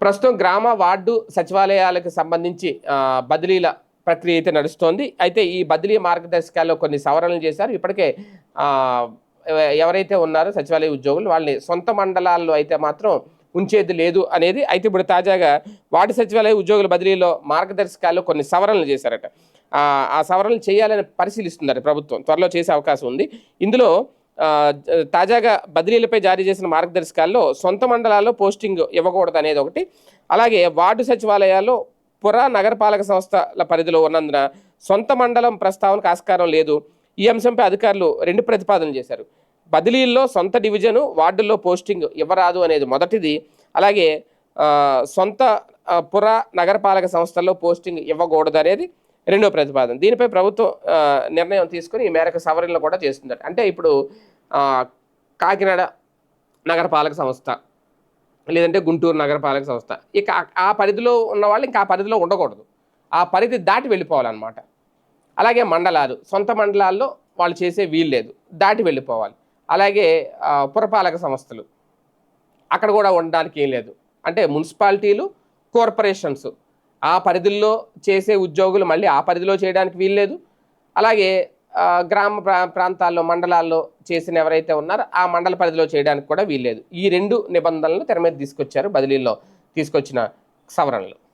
ప్రస్తుతం గ్రామ వార్డు సచివాలయాలకు సంబంధించి బదిలీల ప్రక్రియ అయితే నడుస్తోంది. అయితే ఈ బదిలీ మార్గదర్శకాల్లో కొన్ని సవరణలు చేశారు. ఇప్పటికే ఎవరైతే ఉన్నారో సచివాలయ ఉద్యోగులు వాళ్ళని సొంత మండలాల్లో అయితే మాత్రం ఉంచేది లేదు అనేది అయితే ఇప్పుడు తాజాగా వార్డు సచివాలయ ఉద్యోగుల బదిలీలో మార్గదర్శకాల్లో కొన్ని సవరణలు చేశారట. ఆ, సవరణలు చేయాలని పరిశీలిస్తుందట ప్రభుత్వం. త్వరలో చేసే అవకాశం ఉంది. ఇందులో తాజాగా బదిలీలపై జారీ చేసిన మార్గదర్శకాల్లో సొంత మండలాల్లో పోస్టింగ్ ఇవ్వకూడదు అనేది ఒకటి. అలాగే వార్డు సచివాలయాల్లో పుర నగరపాలక సంస్థల పరిధిలో ఉన్నందున సొంత మండలం ప్రస్తావనకు ఆస్కారం లేదు. ఈ అంశంపై అధికారులు రెండు ప్రతిపాదనలు చేశారు. బదిలీల్లో సొంత డివిజను వార్డుల్లో పోస్టింగ్ ఇవ్వరాదు అనేది మొదటిది. అలాగే సొంత పుర నగరపాలక సంస్థల్లో పోస్టింగ్ ఇవ్వకూడదు అనేది రెండో ప్రతిపాదన. దీనిపై ప్రభుత్వం నిర్ణయం తీసుకుని ఈ మేరకు సవరణలు కూడా చేస్తుందట. అంటే ఇప్పుడు కాకినాడ నగరపాలక సంస్థ లేదంటే గుంటూరు నగరపాలక సంస్థ. ఇక ఆ- పరిధిలో ఉన్న వాళ్ళు ఇంకా ఆ పరిధిలో ఉండకూడదు. ఆ పరిధి దాటి వెళ్ళిపోవాలన్నమాట. అలాగే మండలాలు సొంత మండలాల్లో వాళ్ళు చేసే వీలు లేదు. దాటి వెళ్ళిపోవాలి. అలాగే పురపాలక సంస్థలు అక్కడ కూడా ఉండడానికి ఏం లేదు. అంటే మున్సిపాలిటీలు కార్పొరేషన్స్. ఆ పరిధుల్లో చేసే ఉద్యోగులు మళ్ళీ ఆ పరిధిలో చేయడానికి వీల్లేదు అలాగే గ్రామ ప్రా- ప్రాంతాల్లో మండలాల్లో చేసిన ఎవరైతే ఉన్నారో ఆ మండల పరిధిలో చేయడానికి కూడా వీల్లేదు. ఈ రెండు నిబంధనలను తెర మీద తీసుకొచ్చారు బదిలీలో తీసుకొచ్చిన సవరణలు.